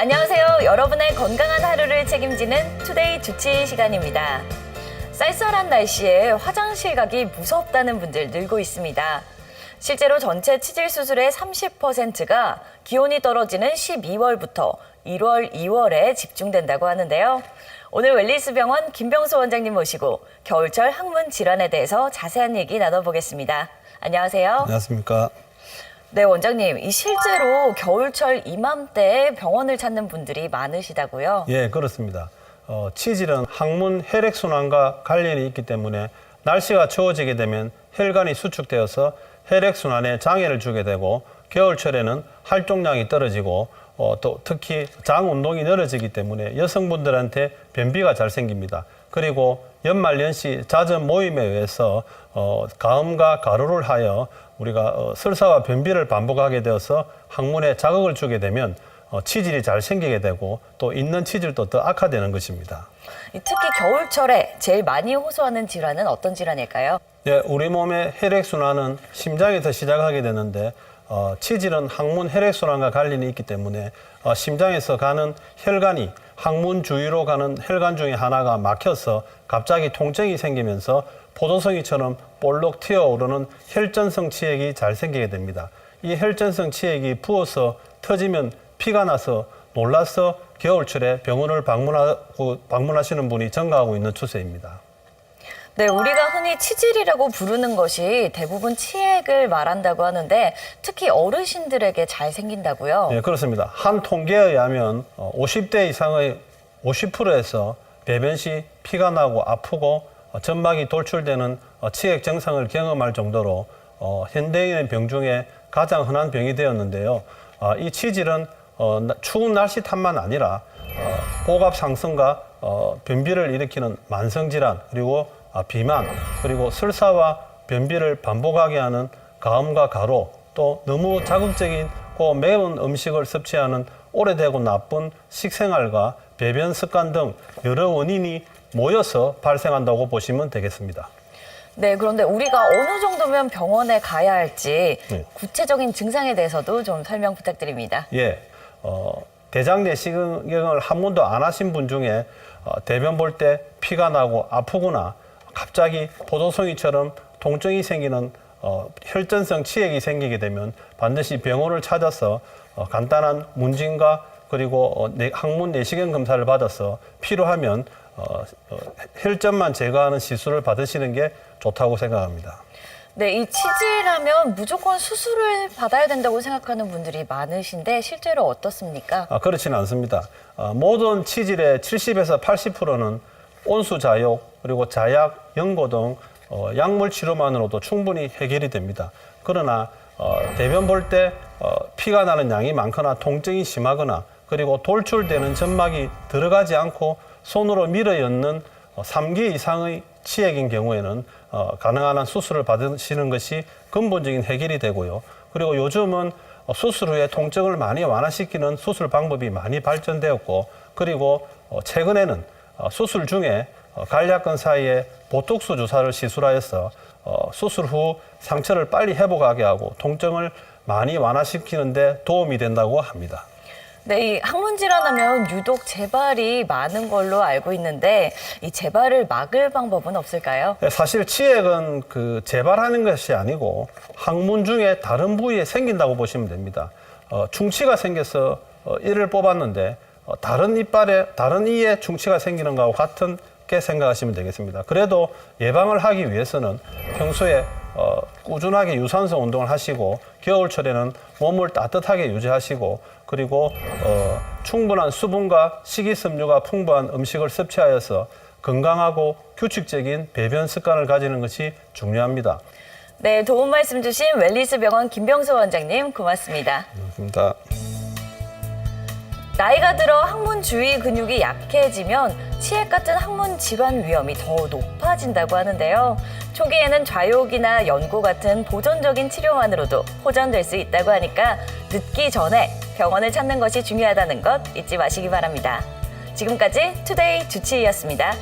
안녕하세요. 여러분의 건강한 하루를 책임지는 투데이 주치 시간입니다. 쌀쌀한 날씨에 화장실 가기 무섭다는 분들 늘고 있습니다. 실제로 전체 치질 수술의 30%가 기온이 떨어지는 12월부터 1월, 2월에 집중된다고 하는데요. 오늘 웰리스 병원 김병수 원장님 모시고 겨울철 항문 질환에 대해서 자세한 얘기 나눠보겠습니다. 안녕하세요. 안녕하십니까. 네, 원장님. 이 실제로 겨울철 이맘때에 병원을 찾는 분들이 많으시다고요? 예, 그렇습니다. 어, 치질은 항문 혈액 순환과 관련이 있기 때문에 날씨가 추워지게 되면 혈관이 수축되어서 혈액 순환에 장애를 주게 되고 겨울철에는 활동량이 떨어지고 어, 또 특히 장 운동이 늘어지기 때문에 여성분들한테 변비가 잘 생깁니다. 그리고 연말연시 잦은 모임에 의해서 어, 가음과 가루를 하여 우리가 어, 설사와 변비를 반복하게 되어서 항문에 자극을 주게 되면 어, 치질이 잘 생기게 되고 또 있는 치질도 더 악화되는 것입니다. 이 특히 겨울철에 제일 많이 호소하는 질환은 어떤 질환일까요? 예, 우리 몸의 혈액순환은 심장에서 시작하게 되는데 어, 치질은 항문 혈액순환과 관련이 있기 때문에 어, 심장에서 가는 혈관이 항문 주위로 가는 혈관 중에 하나가 막혀서 갑자기 통증이 생기면서 포도송이처럼 볼록 튀어오르는 혈전성 치액이 잘 생기게 됩니다. 이 혈전성 치액이 부어서 터지면 피가 나서 놀라서 겨울철에 병원을 방문하고 방문하시는 분이 증가하고 있는 추세입니다. 네, 우리가 흔히 치질이라고 부르는 것이 대부분 치액을 말한다고 하는데 특히 어르신들에게 잘 생긴다고요? 네, 그렇습니다. 한 통계에 의하면 어, 50대 이상의 50%에서 배변 시 피가 나고 아프고 어, 점막이 돌출되는 어, 치액 증상을 경험할 정도로 어, 현대인의 병 중에 가장 흔한 병이 되었는데요. 어, 이 치질은 어, 나- 추운 날씨 탓만 아니라 어, 고갑 상승과 어, 변비를 일으키는 만성 질환 그리고 아, 비만 그리고 설사와 변비를 반복하게 하는 가음과 가로 또 너무 자극적인 고 매운 음식을 섭취하는 오래되고 나쁜 식생활과 배변 습관 등 여러 원인이 모여서 발생한다고 보시면 되겠습니다. 네, 그런데 우리가 어느 정도면 병원에 가야 할지 네. 구체적인 증상에 대해서도 좀 설명 부탁드립니다. 예, 어, 대장 내시경을 한 번도 안 하신 분 중에 어, 대변 볼 때 피가 나고 아프거나 갑자기 포도송이처럼 통증이 생기는 어, 혈전성 치액이 생기게 되면 반드시 병원을 찾아서 어, 간단한 문진과 그리고 어, 내- 항문 내시경 검사를 받아서 필요하면 어, 어, 혈전만 제거하는 시술을 받으시는 게 좋다고 생각합니다. 네, 이 치질하면 무조건 수술을 받아야 된다고 생각하는 분들이 많으신데 실제로 어떻습니까? 아, 그렇지는 않습니다. 어, 모든 치질의 70에서 80%는 온수 자욕 그리고 자약, 연고 등 어, 약물 치료만으로도 충분히 해결이 됩니다. 그러나 어, 대변 볼 때 어, 피가 나는 양이 많거나 통증이 심하거나 그리고 돌출되는 점막이 들어가지 않고 손으로 밀어 엮는 어, 3기 이상의 치액인 경우에는 어, 가능한 한 수술을 받으시는 것이 근본적인 해결이 되고요. 그리고 요즘은 어, 수술 후에 통증을 많이 완화시키는 수술 방법이 많이 발전되었고 그리고 어, 최근에는 어, 수술 중에 어, 간략근 사이에 보톡스 주사를 시술하여서 어, 수술 후 상처를 빨리 회복하게 하고 통증을 많이 완화시키는데 도움이 된다고 합니다. 네, 이 항문 질환하면 유독 재발이 많은 걸로 알고 있는데 이 재발을 막을 방법은 없을까요? 네, 사실 치액은 그 재발하는 것이 아니고 항문 중에 다른 부위에 생긴다고 보시면 됩니다. 어, 충치가 생겨서 어, 이를 뽑았는데 어, 다른 이빨에 다른 이에 충치가 생기는 것과 같은 게 생각하시면 되겠습니다. 그래도 예방을 하기 위해서는 평소에 어, 꾸준하게 유산소 운동을 하시고 겨울철에는 몸을 따뜻하게 유지하시고 그리고 어, 충분한 수분과 식이섬유가 풍부한 음식을 섭취하여서 건강하고 규칙적인 배변 습관을 가지는 것이 중요합니다. 네, 도움 말씀 주신 웰리스 병원 김병수 원장님 고맙습니다. 고맙습니다. 나이가 들어 항문 주위 근육이 약해지면 치액 같은 항문 질환 위험이 더 높아진다고 하는데요. 초기에는 좌욕이나 연고 같은 보존적인 치료만으로도 호전될 수 있다고 하니까 늦기 전에 병원을 찾는 것이 중요하다는 것 잊지 마시기 바랍니다. 지금까지 투데이 주치의였습니다.